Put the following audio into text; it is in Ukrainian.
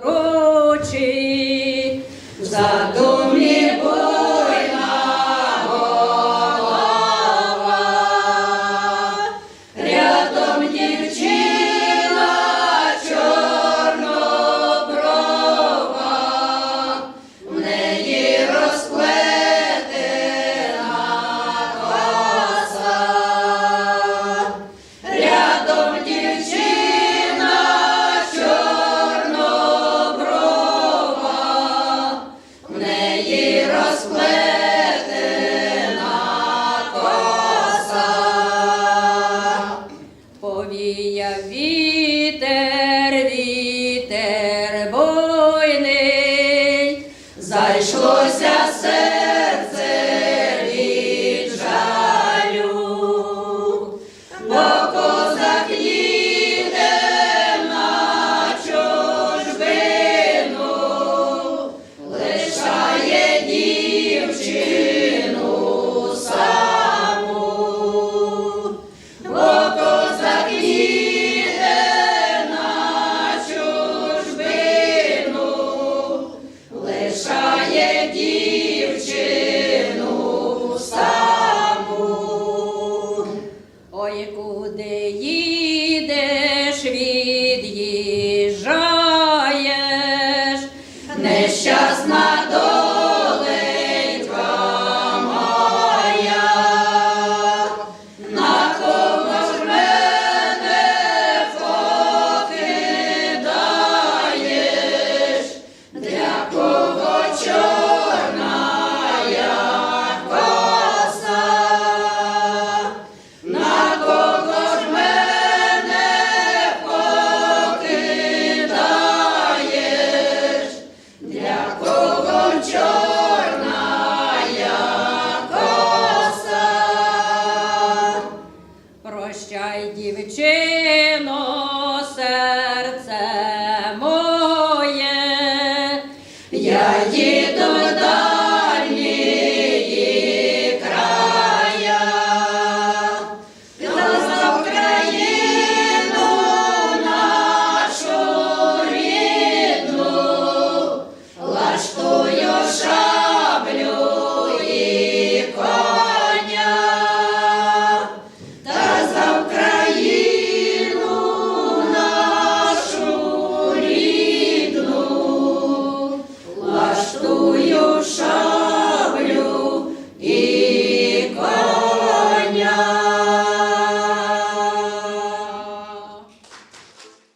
Короче, її розплетена повія вітер, вітер зайшлося. ти додай.